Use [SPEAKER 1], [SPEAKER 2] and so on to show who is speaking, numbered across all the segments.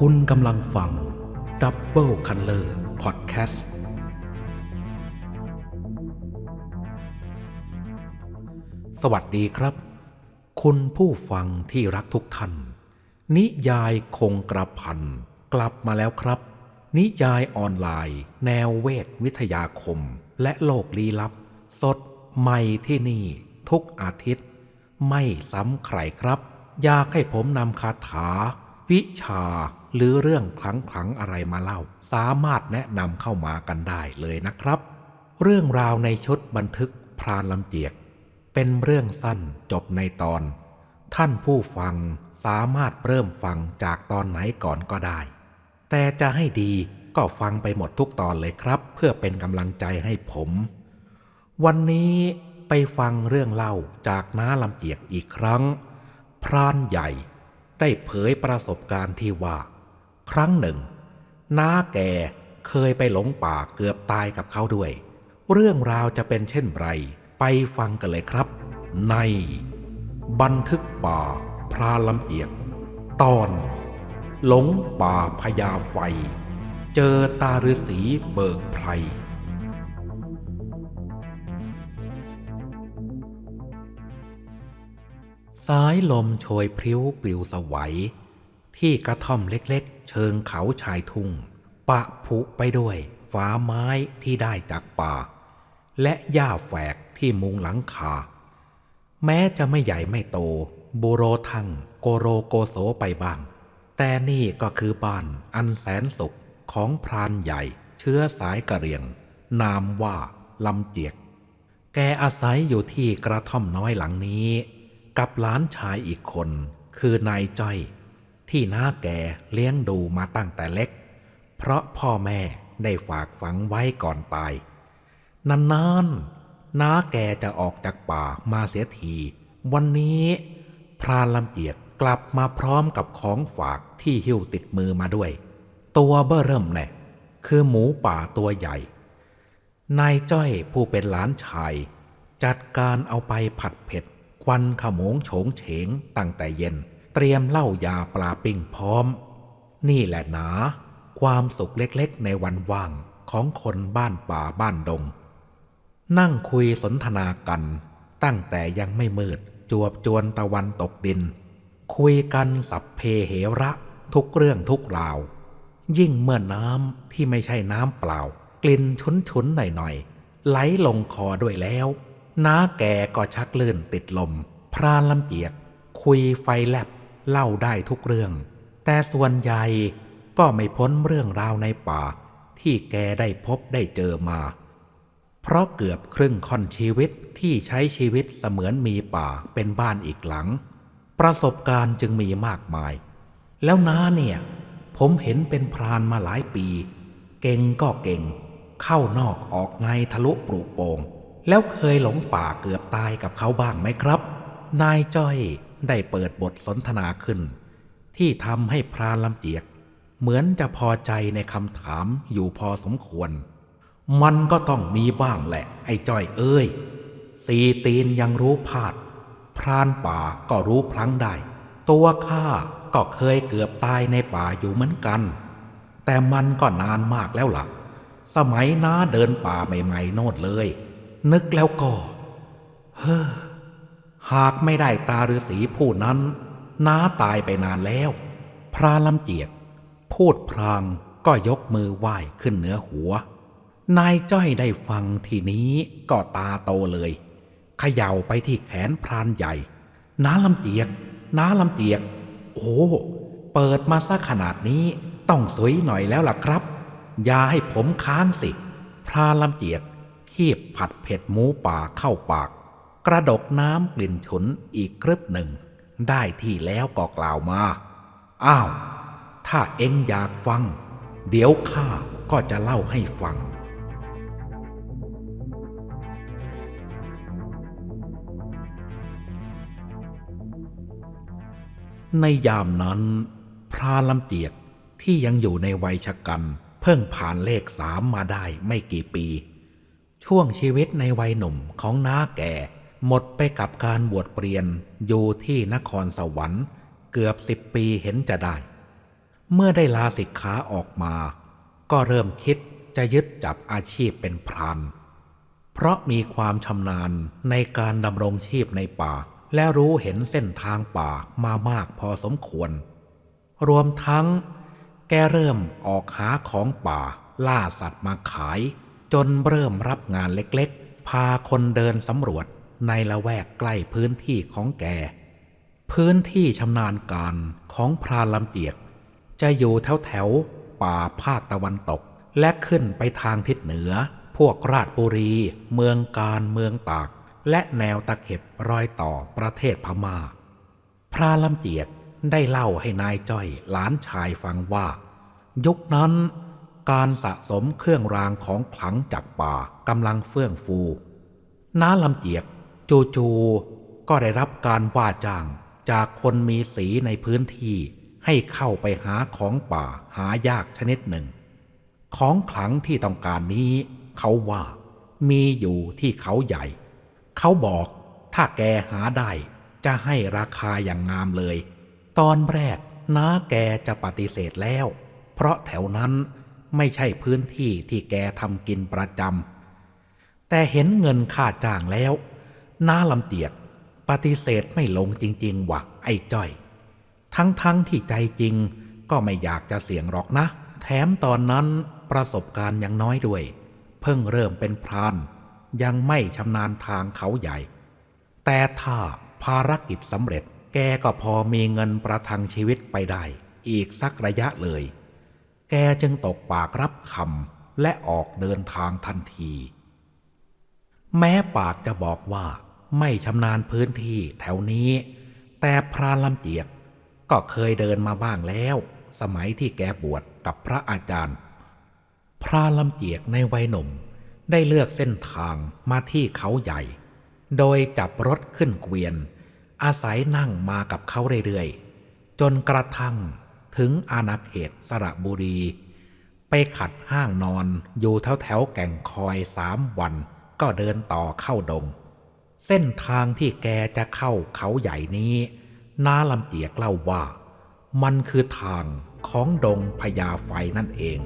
[SPEAKER 1] คุณกำลังฟังดับเบิลคันเลอร์พอดแคสต์สวัสดีครับ คุณผู้ฟังที่รักทุกท่าน นิยายคงกระพันกลับมาแล้วครับ นิยายออนไลน์ แนวเวทวิทยาคม และโลกลี้ลับ สดใหม่ที่นี่ทุกอาทิตย์ ไม่ซ้ำใครครับ อยากให้ผมนำคาถา วิชา หรือเรื่องคลังคลังอะไรมาเล่า สามารถแนะนำเข้ามากันได้เลยนะครับ เรื่องราวในชุดบันทึกพรานลำเจียก เป็นเรื่องสั้นจบในตอน ท่านผู้ฟังสามารถเริ่มฟังจากตอนไหนก่อนก็ได้ แต่จะให้ดีก็ฟังไปหมดทุกตอนเลยครับ เพื่อเป็นกำลังใจให้ผม วันนี้ไปฟังเรื่องเล่าจากน้าลำเจียกอีกครั้ง พรานใหญ่ได้เผยประสบการณ์ที่ว่า ครั้งหนึ่ง น้าแกเคยไปหลงป่าเกือบตายกับเขาด้วย เรื่องราวจะเป็นเช่นไร ไปฟังกันเลยครับ ใน บันทึกป่าพรานลำเจียก ตอน หลงป่าพญาไฟ เจอตาฤาษีเบิกไพรสายลมโชยพริ้วปลิวสวัย ที่กระท่อมเล็กๆ เชิงเขาชายทุ่ง ปะผุไปด้วยฝาไม้ที่ได้จากป่า และหญ้าแฝกที่มุงหลังคา แม้จะไม่ใหญ่ไม่โตบูโรทังโกโรโกโสไปบ้าง แต่นี่ก็คือบ้านอันแสนสุขของพรานใหญ่ เชื้อสายกะเรียง นามว่าลำเจียก แกอาศัยอยู่ที่กระท่อมน้อยหลังนี้ กับหลานชายอีกคน คือนายจ้อย ที่น้าแกเลี้ยงดูมาตั้งแต่เล็ก เพราะพ่อแม่ได้ฝากฝังไว้ก่อนตายนานๆน้าแกจะออกจากป่ามาเสียที วันนี้พรานลำเจียกกลับมาพร้อมกับของฝากที่หิ้วติดมือมาด้วย ตัวเบ้อเริ่มแน่คือหมูป่าตัวใหญ่ นายจ้อยผู้เป็นหลานชาย จัดการเอาไปผัดเผ็ด ควันขโมงโฉงเฉงตั้งแต่เย็น เตรียมเหล้ายาปลาปิ้งพร้อม นี่แหละหนา ความสุขเล็กๆ ในวันว่างของคนบ้านป่าบ้านดง นั่งคุยสนทนากัน ตั้งแต่ยังไม่มืดจวบจวนตะวันตกดิน คุยกันสับเพเหระทุกเรื่องทุกราว ยิ่งเมื่อน้ำที่ไม่ใช่น้ำเปล่า กลิ่นชุนชุนๆหน่อยๆ ไหลลงคอด้วยแล้วน้าแกก็ชักลื่นติดลม พรานลำเจียก คุยไฟแลบ เล่าได้ทุกเรื่อง แต่ส่วนใหญ่ก็ไม่พ้นเรื่องราวในป่า ที่แกได้พบได้เจอมา เพราะเกือบครึ่งค่อนชีวิตที่ใช้ชีวิตเสมือนมีป่าเป็นบ้านอีกหลัง ประสบการณ์จึงมีมากมาย แล้วน้าเนี่ย ผมเห็นเป็นพรานมาหลายปี เก่งก็เก่ง เข้านอกออกในทะลุปลุโปงแล้วเคยหลงป่าเกือบตายกับเขาบ้างไหมครับ นายจ้อย ได้เปิดบทสนทนาขึ้น ที่ทำให้พรานลำเจียก เหมือนจะพอใจในคำถามอยู่พอสมควร มันก็ต้องมีบ้างแหละ ไอ้จ้อยเอ้ย สีตีนยังรู้พลาด พรานป่าก็รู้พลั้งได้ ตัวข้าก็เคยเกือบตายในป่าอยู่เหมือนกัน แต่มันก็นานมากแล้วล่ะ สมัยน้าเดินป่าใหม่ๆโน่นเลย นึกแล้วก็ เฮ้อ หากไม่ได้ตาฤาษีผู้นั้น น้าตายไปนานแล้ว พระลำเจียก พูดพรางก็ยกมือไหว้ขึ้นเหนือหัว นายจ้อยได้ฟังทีนี้ก็ตาโตเลยเขย่าไปที่แขนพรานใหญ่ น้าลำเจียก น้าลำเจียก โอ้เปิดมาซะขนาดนี้ต้องสวยหน่อยแล้วล่ะครับ อย่าให้ผมค้างสิ พรานลำเจียกคีบผัดเผ็ดหมูป่าเข้าปาก กระดกน้ำกลิ่นฉุนอีกครึบหนึ่ง ได้ที่แล้วก็กล่าวมา อ้าว ถ้าเอ็งอยากฟัง เดี๋ยวข้าก็จะเล่าให้ฟัง ในยามนั้น พระลำเจียกที่ยังอยู่ในวัยชะกันเพิ่งผ่านเลขสามมาได้ไม่กี่ปี ช่วงชีวิตในวัยหนุ่มของน้าแก่ หมดไปกับการบวชเปลี่ยนอยู่ที่นครสวรรค์เกือบสิบปีเห็นจะได้ เมื่อได้ลาสิกขาออกมา ก็เริ่มคิดจะยึดจับอาชีพเป็นพราน เพราะมีความชำนาญในการดำรงชีพในป่า และรู้เห็นเส้นทางป่ามามากพอสมควร รวมทั้งแกเริ่มออกหาของป่าล่าสัตว์มาขาย จนเริ่มรับงานเล็กๆ พาคนเดินสำรวจ ในละแวกใกล้พื้นที่ของแก พื้นที่ชำนาญการของพรานลำเจียก จะอยู่แถวแถวป่าภาคตะวันตก และขึ้นไปทางทิศเหนือ พวกราชบุรี เมืองการเมืองตาก และแนวตะเข็บรอยต่อประเทศพมา่า พระลำเจียกได้เล่าให้นายจ้อยหลานชายฟังว่า ยุคนั้นการสะสมเครื่องรางของขลังจากป่ากำลังเฟื่องฟู น้าลำเจียก จูๆก็ได้รับการว่าจ้างจากคนมีสีในพื้นที่ให้เข้าไปหาของป่าหายากชนิดหนึ่ง ของขลังที่ต้องการนี้เขาว่ามีอยู่ที่เขาใหญ่ เขาบอกถ้าแกหาได้จะให้ราคาอย่างงามเลย ตอนแรกน้าแกจะปฏิเสธแล้ว เพราะแถวนั้นไม่ใช่พื้นที่ที่แกทำกินประจำแต่เห็นเงินค่าจ้างแล้ว น้าลำเตียก ปฏิเสธไม่ลงจริงๆว่ะไอ้จ้อย ทั้งๆทที่ใจจริงก็ไม่อยากจะเสี่ยงหรอกนะ แถมตอนนั้นประสบการณ์ยังน้อยด้วย เพิ่งเริ่มเป็นพราน ยังไม่ชำนาญทางเขาใหญ่ แต่ถ้าภารกิจสำเร็จแกก็พอมีเงินประทังชีวิตไปได้ อีกสักระยะเลย แกจึงตกปากรับคำและออกเดินทางทันที แม้ปากจะบอกว่า ไม่ชำนาญพื้นที่แถวนี้ แต่พรานลำเจียก ก็เคยเดินมาบ้างแล้ว สมัยที่แกบวชกับพระอาจารย์ พรานลำเจียกในวัยหนุ่มได้เลือกเส้นทางมาที่เขาใหญ่ โดยจับรถขึ้นเกวียน อาศัยนั่งมากับเขาเรื่อยๆ จนกระทั่งถึงอาณาเขตสระบุรี ไปขัดห้างนอนอยู่แถวแถวแก่งคอยสามวันก็เดินต่อเข้าดง เส้นทางที่แกจะเข้าเขาใหญ่นี้น้าลำเจียกเล่าว่า มันคือทางของดงพญาไฟนั่นเอง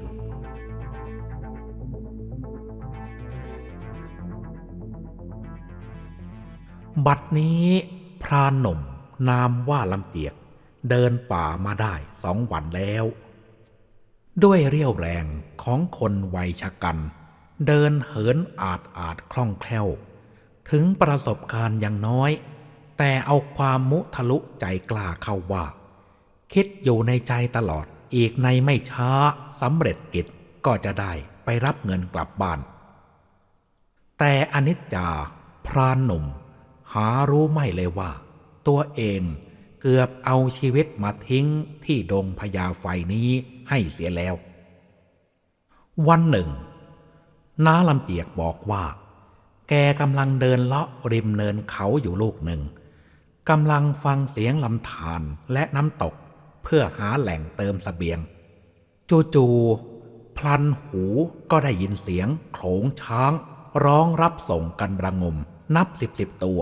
[SPEAKER 1] บัดนี้พรานหนุ่มนามว่าลำเจียก เดินป่ามาได้สองวันแล้ว ด้วยเรี่ยวแรงของคนวัยชะกัน เดินเหินอาจอาจคล่องแคล่ว ถึงประสบการณ์อย่างน้อย แต่เอาความมุทะลุใจกล้าเข้าว่า คิดอยู่ในใจตลอดอีกในไม่ช้าสำเร็จกิจก็จะได้ไปรับเงินกลับบ้าน แต่อนิจจา พรานหนุ่ม หารู้ไม่เลยว่า ตัวเองเกือบเอาชีวิตมาทิ้งที่ดงพญาไฟนี้ให้เสียแล้ว วันหนึ่ง น้าลำเจียกบอกว่า แกกำลังเดินเลาะริมเนินเขาอยู่ลูกหนึ่งกำลังฟังเสียงลำธารและน้ำตกเพื่อหาแหล่งเติมสเสบียง จู่ๆพลันหูก็ได้ยินเสียงโขงช้าง ร้องรับส่งกันระงม นับสิบสิบตัว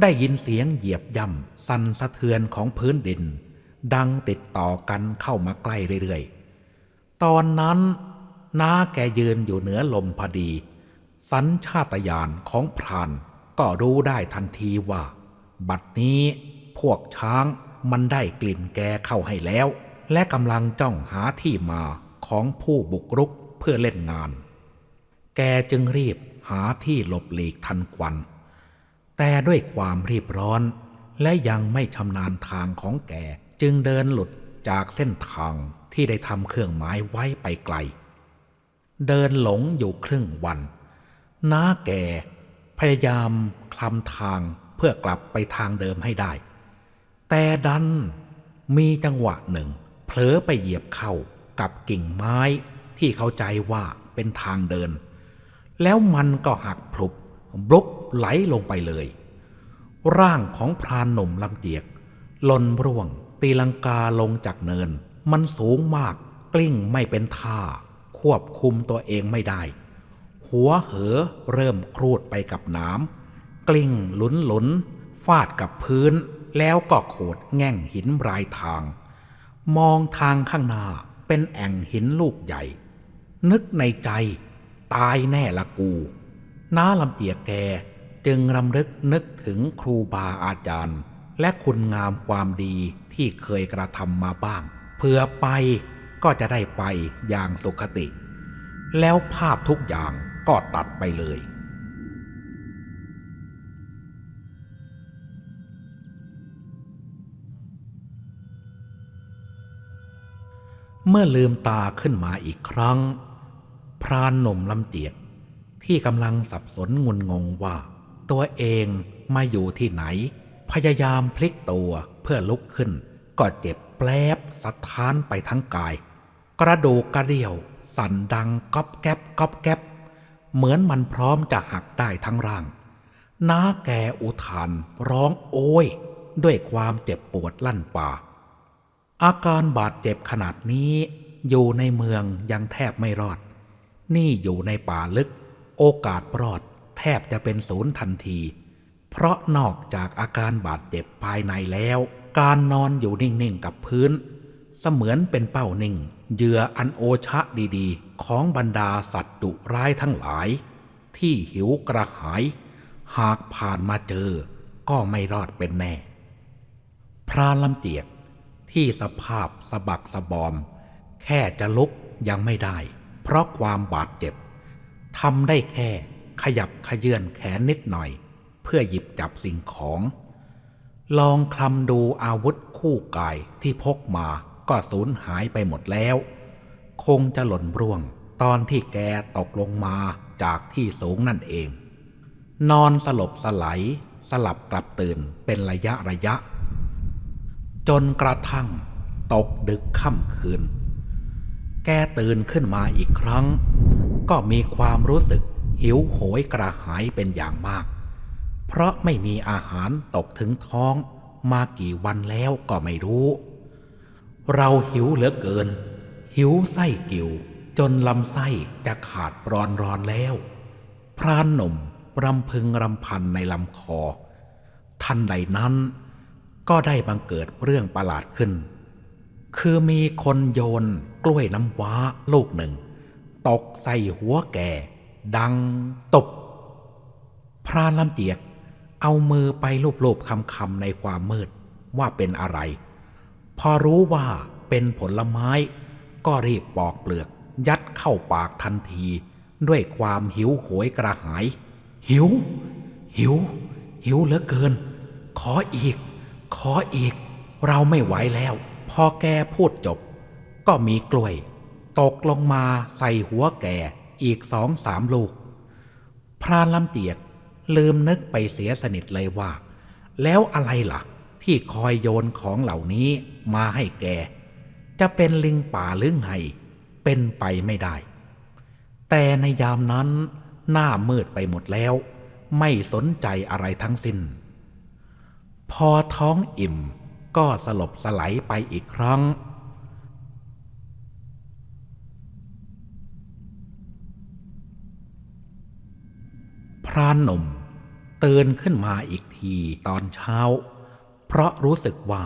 [SPEAKER 1] ได้ยินเสียงเหยียบย่ำสั่นสะเทือนของพื้นดิน ดังติดต่อกันเข้ามาใกล้เรื่อยๆ ตอนนั้นน้าแกยืนอยู่เหนือลมพอดี สัญชาตญาณของพรานก็รู้ได้ทันทีว่า บัดนี้พวกช้างมันได้กลิ่นแกเข้าให้แล้ว และกำลังจ้องหาที่มาของผู้บุกรุกเพื่อเล่นงาน แกจึงรีบหาที่หลบหลีกทันควัน แต่ด้วยความรีบร้อนและยังไม่ชำนาญทางของแกจึงเดินหลุดจากเส้นทางที่ได้ทำเครื่องหมายไว้ไปไกล เดินหลงอยู่ครึ่งวัน น้าแกพยายามคลำทางเพื่อกลับไปทางเดิมให้ได้ แต่ดันมีจังหวะหนึ่ง เผลอไปเหยียบเข้ากับกิ่งไม้ที่เข้าใจว่าเป็นทางเดิน แล้วมันก็หักพลุบบลุบไหลลงไปเลย ร่างของพรานหนุ่มลำเจียกหล่นร่วง ตีลังกาลงจากเนิน มันสูงมากกลิ้งไม่เป็นท่า ควบคุมตัวเองไม่ได้ หัวเหอเริ่มครูดไปกับน้ำกลิ้งหลุนหลุนฟาดกับพื้น แล้วก็โขดแง่งหินรายทาง มองทางข้างหน้าเป็นแอ่งหินลูกใหญ่ นึกในใจ ตายแน่ละกู น้าลำเตียแกจึงรำลึกนึกถึงครูบาอาจารย์ และคุณงามความดีที่เคยกระทำมาบ้าง เพื่อไปก็จะได้ไปอย่างสุขติ แล้วภาพทุกอย่าง ก็ตัดไปเลย เมื่อลืมตาขึ้นมาอีกครั้ง พรานหนุ่มลำเจียกที่กำลังสับสนงุนงงว่า ตัวเองมาอยู่ที่ไหน พยายามพลิกตัวเพื่อลุกขึ้น ก็เจ็บแปลบสะท้านไปทั้งกาย กระดูกกระเดี่ยว สั่นดังก๊อบแก๊บก๊อบแก๊บ เหมือนมันพร้อมจะหักได้ทั้งร่าง น้าแกอุทานร้องโอยด้วยความเจ็บปวดลั่นป่า อาการบาดเจ็บขนาดนี้อยู่ในเมืองยังแทบไม่รอด นี่อยู่ในป่าลึก โอกาสรอดแทบจะเป็นศูนย์ทันที เพราะนอกจากอาการบาดเจ็บภายในแล้ว การนอนอยู่นิ่งๆกับพื้น เสมือนเป็นเป้านิ่งเหยื่ออันโอชะดีๆ ของบรรดาสัตว์ดุร้ายทั้งหลาย ที่หิวกระหาย หากผ่านมาเจอก็ไม่รอดเป็นแน่ พรานลำเจียกที่สภาพสะบักสะบอม แค่จะลุกยังไม่ได้ เพราะความบาดเจ็บทำได้แค่ขยับขยื่นแขนนิดหน่อย เพื่อหยิบจับสิ่งของ ลองคลำดูอาวุธคู่กายที่พกมาก็สูญหายไปหมดแล้ว คงจะหล่นร่วง ตอนที่แกตกลงมาจากที่สูงนั่นเอง นอนสลบสลายสลับกลับตื่นเป็นระยะระยะ จนกระทั่ง ตกดึกค่ำคืน แกตื่นขึ้นมาอีกครั้ง ก็มีความรู้สึกหิวโหยกระหายเป็นอย่างมาก เพราะไม่มีอาหารตกถึงท้องมากี่วันแล้วก็ไม่รู้ เราหิวเหลือเกิน หิวไส้กิวจนลำไส้จะขาดรอนรอนแล้ว พรานหนุ่มรำพึงรำพันในลำคอ ทันใดนั้น ก็ได้บังเกิดเรื่องประหลาดขึ้น คือมีคนโยนกล้วยน้ำว้าลูกหนึ่ง ตกใส่หัวแก่ ดังตบ พรานลำเจียกเอามือไปลูบๆคำๆในความมืดว่าเป็นอะไร พอรู้ว่าเป็นผลไม้ ก็รีบปอกเปลือก ยัดเข้าปากทันที ด้วยความหิวโหยกระหาย หิว หิว หิวเหลือเกิน ขออีก ขออีก เราไม่ไหวแล้ว พอแกพูดจบ ก็มีกล้วย ตกลงมาใส่หัวแกอีกสองสามลูก พรานลำเจียกลืมนึกไปเสียสนิทเลยว่า แล้วอะไรล่ะ ที่คอยโยนของเหล่านี้มาให้แก จะเป็นลิงป่าหรือไง เป็นไปไม่ได้ แต่ในยามนั้น หน้ามืดไปหมดแล้ว ไม่สนใจอะไรทั้งสิ้น พอท้องอิ่มก็สลบสลายไปอีกครั้ง พรานหนุ่มตื่นขึ้นมาอีกทีตอนเช้า เพราะรู้สึกว่า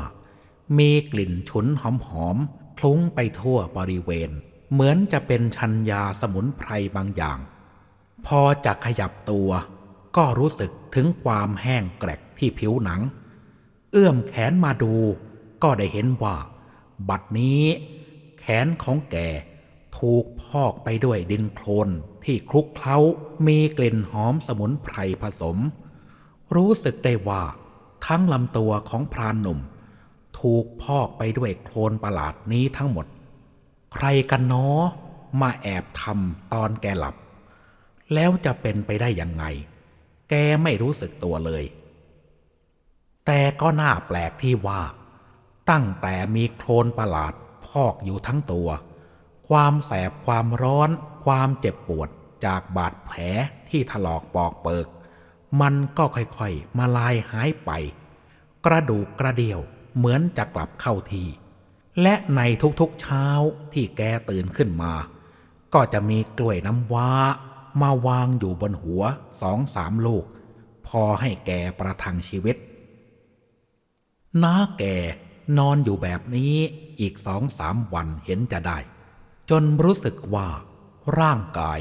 [SPEAKER 1] มีกลิ่นฉุนหอม คลุ้งไปทั่วบริเวณ เหมือนจะเป็นชัญญาสมุนไพรบางอย่าง พอจะขยับตัว ก็รู้สึกถึงความแห้งแกรกที่ผิวหนัง เอื้อมแขนมาดู ก็ได้เห็นว่า บัดนี้ แขนของแกถูกพอกไปด้วยดินโคลนที่คลุกเคล้ามีกลิ่นหอมสมุนไพรผสม รู้สึกได้ว่า ทั้งลำตัวของพรานหนุ่ม ถูกพอกไปด้วยโคลนประหลาดนี้ทั้งหมด ใครกันเนาะมาแอบทำตอนแกหลับ แล้วจะเป็นไปได้ยังไง แกไม่รู้สึกตัวเลย แต่ก็น่าแปลกที่ว่า ตั้งแต่มีโคลนประหลาดพอกอยู่ทั้งตัว ความแสบความร้อน ความเจ็บปวดจากบาดแผลที่ถลอกปอกเปิก มันก็ค่อยๆ มาลายหายไป กระดูกกระเดี่ยว เหมือนจะกลับเข้าที่ และในทุกๆเช้าที่แกตื่นขึ้นมา ก็จะมีกล้วยน้ำว้ามาวางอยู่บนหัวสองสามลูก พอให้แกประทังชีวิต น้าแกนอนอยู่แบบนี้อีกสองสามวันเห็นจะได้ จนรู้สึกว่า ร่างกาย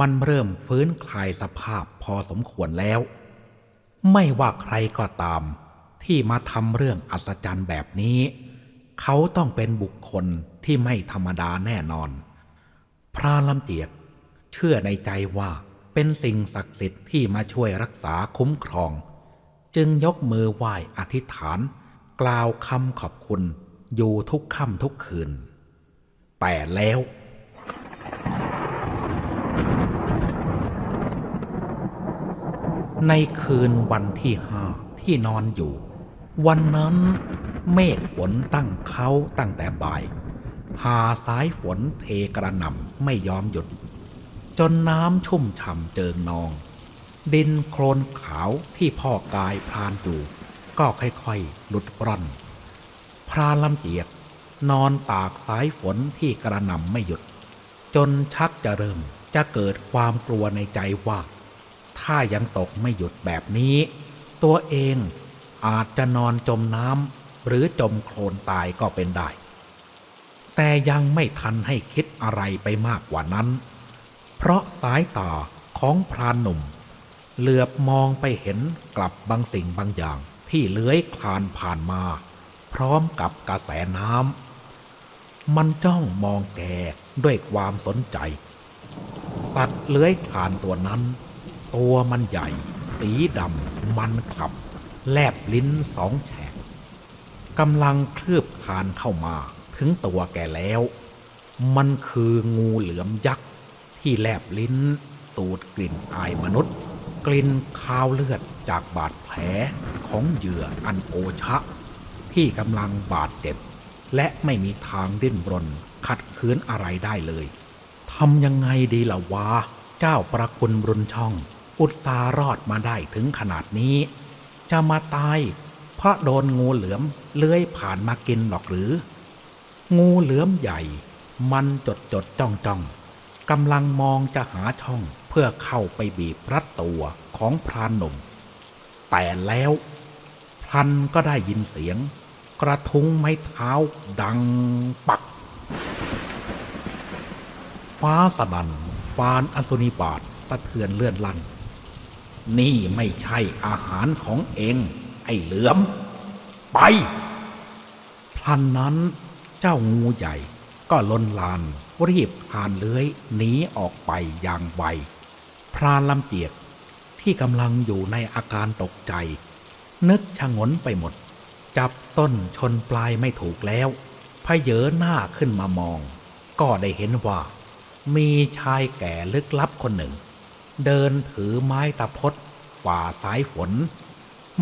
[SPEAKER 1] มันเริ่มฟื้นคลายสภาพพอสมควรแล้ว ไม่ว่าใครก็ตาม ที่มาทำเรื่องอัศจรรย์แบบนี้ เขาต้องเป็นบุคคลที่ไม่ธรรมดาแน่นอน พระลำเจียก เชื่อในใจว่าเป็นสิ่งศักดิ์สิทธิ์ที่มาช่วยรักษาคุ้มครอง จึงยกมือไหว้อธิษฐาน กล่าวคำขอบคุณอยู่ทุกค่ำทุกคืน แต่แล้วในคืนวันที่ห้าที่นอนอยู่ วันนั้นเมฆฝนตั้งเขาตั้งแต่บ่าย หาสายฝนเทกระหน่ำไม่ยอมหยุด จนน้ำชุ่มฉ่ำเจิงนอง ดินโคลนขาวที่พ่อกายพรานอยู่ก็ค่อยๆหลุดร่อน พรานลำเจียกนอนตากสายฝนที่กระหน่ำไม่หยุด จนชักจะเริ่มจะเกิดความกลัวในใจว่า ถ้ายังตกไม่หยุดแบบนี้ ตัวเอง อาจจะนอนจมน้ำหรือจมโคลนตายก็เป็นได้ แต่ยังไม่ทันให้คิดอะไรไปมากกว่านั้น เพราะสายตาของพรานหนุ่ม เหลือบมองไปเห็นกลับบางสิ่งบางอย่างที่เลื้อยคลานผ่านมา พร้อมกับกระแสน้ำมันจ้องมองแกด้วยความสนใจ สัตว์เลื้อยคลานตัวนั้น ตัวมันใหญ่ สีดำมันขับ แลบลิ้นสองแฉกกำลังคลืบคานเข้ามาถึงตัวแกแล้ว มันคืองูเหลือมยักษ์ ที่แลบลิ้น สูดกลิ่นอายมนุษย์ กลิ่นคาวเลือดจากบาดแผลของเหยื่ออันโอชะ ที่กำลังบาดเจ็บ และไม่มีทางดิ้นรนขัดขืนอะไรได้เลยทำยังไงดีล่ะวะ เจ้าประคุณรุนช่อง อุตสารอดมาได้ถึงขนาดนี้ จะมาตาย เพราะโดนงูเหลือมเลื้อยผ่านมากินหรอกหรือ งูเหลือมใหญ่ มันจดจดจ้องจ้องกำลังมองจะหาช่องเพื่อเข้าไปบีบรัดตัวของพรานหนุ่ม แต่แล้วพลันก็ได้ยินเสียง กระทุ้งไม้เท้าดังปัก ฟ้าสนันปานอสุนิบาตสะเทือนเลื่อนลั่น นี่ไม่ใช่อาหารของเอง ไอ้เหลือม ไปพลันนั้นเจ้างูใหญ่ก็ลนลานรีบคานเลื้อยหนีออกไปอย่างไวพรานลำเจียกที่กำลังอยู่ในอาการตกใจ นึกชะงนไปหมด จับต้นชนปลายไม่ถูกแล้วพเยอหน้าขึ้นมามอง ก็ได้เห็นว่า มีชายแก่ลึกลับคนหนึ่ง เดินถือไม้ตะพดฝ่าสายฝน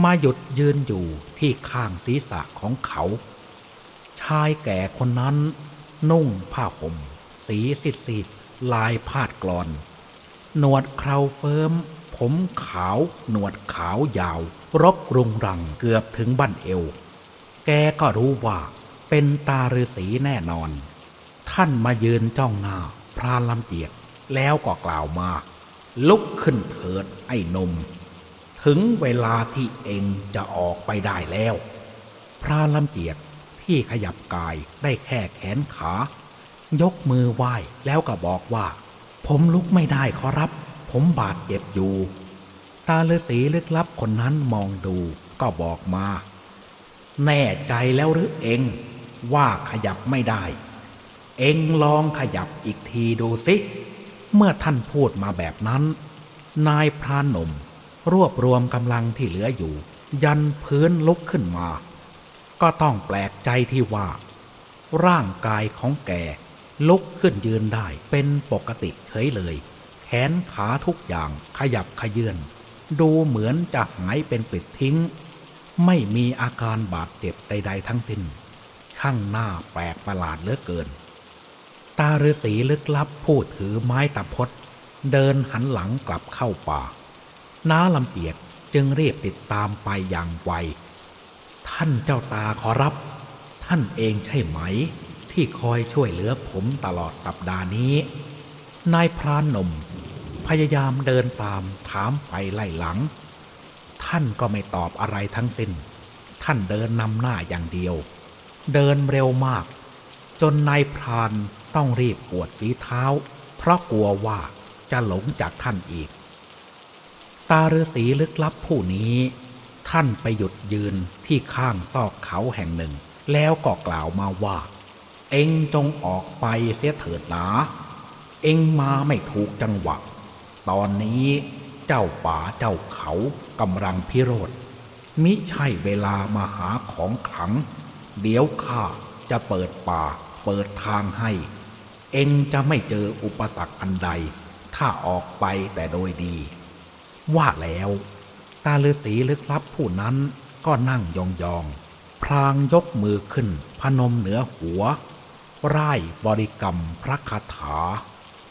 [SPEAKER 1] มาหยุดยืนอยู่ที่ข้างศีรษะของเขา ชายแก่คนนั้น นุ่งผ้าห่ม สีสิดสิลายพาดกลอน หนวดเคราเฟิร์ม ผมขาวหนวดขาวยาว รกรุงรังเกือบถึงบั้นเอว แกก็รู้ว่าเป็นตาฤาษีแน่นอน ท่านมายืนจ้องหน้าพรานลำเจียกแล้วก็กล่าวมา ลุกขึ้นเถิดไอ้นม ถึงเวลาที่เองจะออกไปได้แล้ว พรานลำเจียกที่ขยับกายได้แค่แขนขา ยกมือไหว้แล้วก็บอกว่า ผมลุกไม่ได้ขอรับ ผมบาดเจ็บอยู่ ตาฤาษีลึกลับคนนั้นมองดูก็บอกมา แน่ใจแล้วหรือเองว่าขยับไม่ได้ เองลองขยับอีกทีดูสิ เมื่อท่านพูดมาแบบนั้น นายพรานหนุ่ม รวบรวมกำลังที่เหลืออยู่ ยันพื้นลุกขึ้นมา ก็ต้องแปลกใจที่ว่า ร่างกายของแกลุกขึ้นยืนได้เป็นปกติเฉยเลย แขนขาทุกอย่างขยับขยื่นดูเหมือนจะหายเป็นปลิดทิ้ง ไม่มีอาการบาดเจ็บใด ๆ ทั้งสิ้น ช่างหน้าแปลกประหลาดเหลือเกิน ตาฤาษีลึกลับพูดถือไม้ตะพดเดินหันหลังกลับเข้าป่า น้าลำเปียกจึงรีบติดตามไปอย่างไว ท่านเจ้าตาขอรับ ท่านเองใช่ไหม ที่คอยช่วยเหลือผมตลอดสัปดาห์นี้ นายพรานหนุ่มพยายามเดินตามถามไปไล่หลัง ท่านก็ไม่ตอบอะไรทั้งสิ้น ท่านเดินนำหน้าอย่างเดียว เดินเร็วมาก จนนายพราน ต้องรีบปวดฝีเท้า เพราะกลัวว่าจะหลงจากท่านอีก ตาฤาษีลึกลับผู้นี้ ท่านไปหยุดยืนที่ข้างซอกเขาแห่งหนึ่ง แล้วก็กล่าวมาว่า เอ็งจงออกไปเสียเถิดหนา เอ็งมาไม่ถูกจังหวะ ตอนนี้เจ้าป่าเจ้าเขากำลังพิโรธมิใช่เวลามาหาของขลัง เดี๋ยวข้าจะเปิดป่าเปิดทางให้ เองจะไม่เจออุปสรรคอันใด ถ้าออกไปแต่โดยดี ว่าแล้ว ตาฤาษีลึกลับผู้นั้นก็นั่งยองๆพลางยกมือขึ้น พนมเหนือหัว ร่ายบริกรรมพระคาถา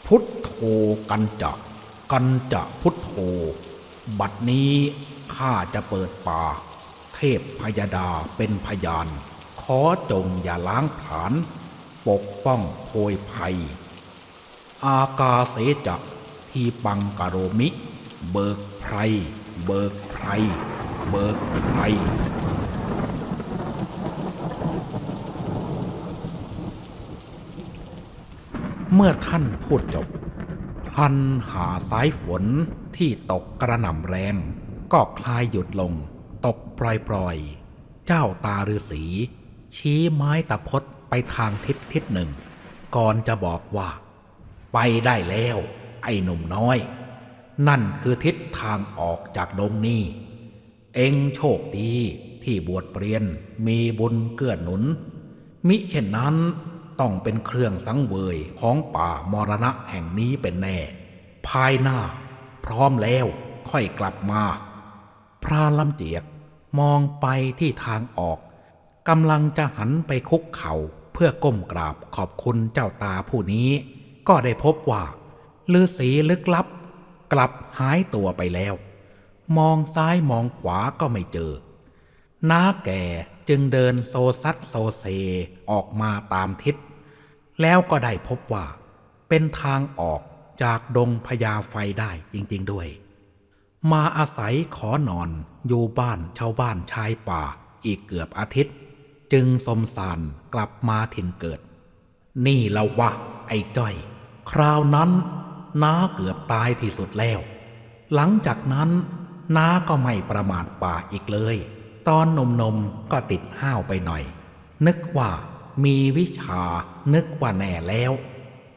[SPEAKER 1] พุทโธกันจะกันจะพุทโธ บัดนี้ข้าจะเปิดป่า เทพพยาดาเป็นพยาน ขอจงอย่าล้างผลาญ ปกป้องโพยภัย อากาเสจะทีปังกโรมิ เบิกไพรเบิกไพรเบิกไพรเมื่อท่านพูดจบ พันหาสายฝนที่ตกกระหน่ำแรง ก็คลายหยุดลง ตกปล่อยๆ เจ้าตาฤาษีชี้ไม้ตะพด ไปทางทิศทิศหนึ่ง ก่อนจะบอกว่า ไปได้แล้ว ไอ้หนุ่มน้อย นั่นคือทิศทางออกจากดงนี้ เอ็งโชคดีที่บวชเปลี่ยนมีบุญเกื้อหนุน มิเช่นนั้นต้องเป็นเครื่องสังเวยของป่ามรณะแห่งนี้เป็นแน่ ภายหน้า พร้อมแล้วค่อยกลับมา พรานลำเจียกมองไปที่ทางออกกำลังจะหันไปคุกเข่า พื่อก้มกราบขอบคุณเจ้าตาผู้นี้ ก็ได้พบว่าฤาษีลึกลับ กลับหายตัวไปแล้ว มองซ้ายมองขวาก็ไม่เจอ น้าแก่จึงเดินโซซัดโซเซออกมาตามทิศ แล้วก็ได้พบว่า เป็นทางออกจากดงพญาไฟได้จริง ๆด้วย มาอาศัยขอนอนอยู่บ้านชาวบ้านชายป่าอีกเกือบอาทิตย์ จึงสมสารกลับมาถิ่นเกิด นี่ละวะ ไอ้จ้อย คราวนั้นน้าเกือบตายที่สุดแล้ว หลังจากนั้นน้าก็ไม่ประมาทป่าอีกเลย ตอนนมนมก็ติดห้าวไปหน่อย นึกว่ามีวิชานึกว่าแน่แล้ว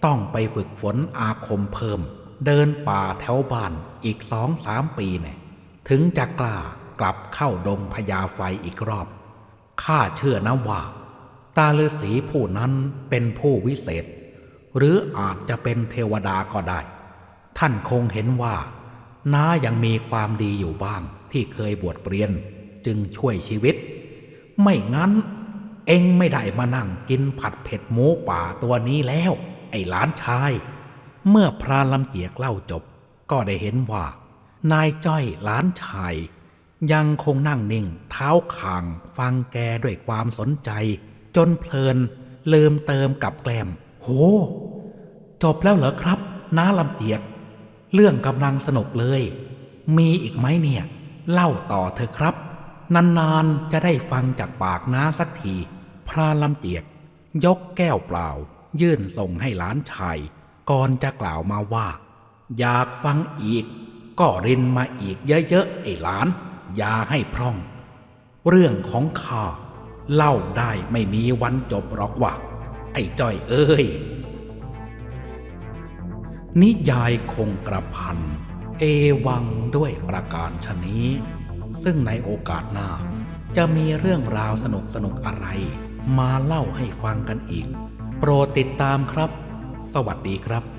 [SPEAKER 1] ต้องไปฝึกฝนอาคมเพิ่ม เดินป่าแถวบ้านอีกสองสามปีเนี่ยถึงจะกล้ากลับเข้าดงพญาไฟอีกรอบ ข้าเชื่อนะว่า ตาฤาษีผู้นั้นเป็นผู้วิเศษ หรืออาจจะเป็นเทวดาก็ได้ ท่านคงเห็นว่าน้ายังมีความดีอยู่บ้างที่เคยบวชเปลี่ยนจึงช่วยชีวิต ไม่งั้น เองไม่ได้มานั่งกินผัดเผ็ดหมูป่าตัวนี้แล้ว ไอ้หลานชาย เมื่อพรานลำเจียกเล่าจบ ก็ได้เห็นว่า นายจ้อยหลานชาย ยังคงนั่งนิ่ง เท้าคางฟังแกด้วยความสนใจ จนเพลินลืมเติมกับแกลม โห จบแล้วเหรอครับ น้าลำเจียก เรื่องกำลังสนุกเลย มีอีกไหมเนี่ย เล่าต่อเถอะครับ นานๆจะได้ฟังจากปากน้าสักที พรานลำเจียก ยกแก้วเปล่า ยื่นส่งให้หลานชาย ก่อนจะกล่าวมาว่า อยากฟังอีก ก็รินมาอีกเยอะๆไอ้หลาน อย่าให้พร่อง เรื่องของข้าเล่าได้ไม่มีวันจบหรอกว่าไอ้จ้อยเอ้ย นิยายคงกระพัน เอวังด้วยประการชนี้ ซึ่งในโอกาสหน้า จะมีเรื่องราวสนุกสนุกอะไร มาเล่าให้ฟังกันอีก โปรดติดตามครับ สวัสดีครับ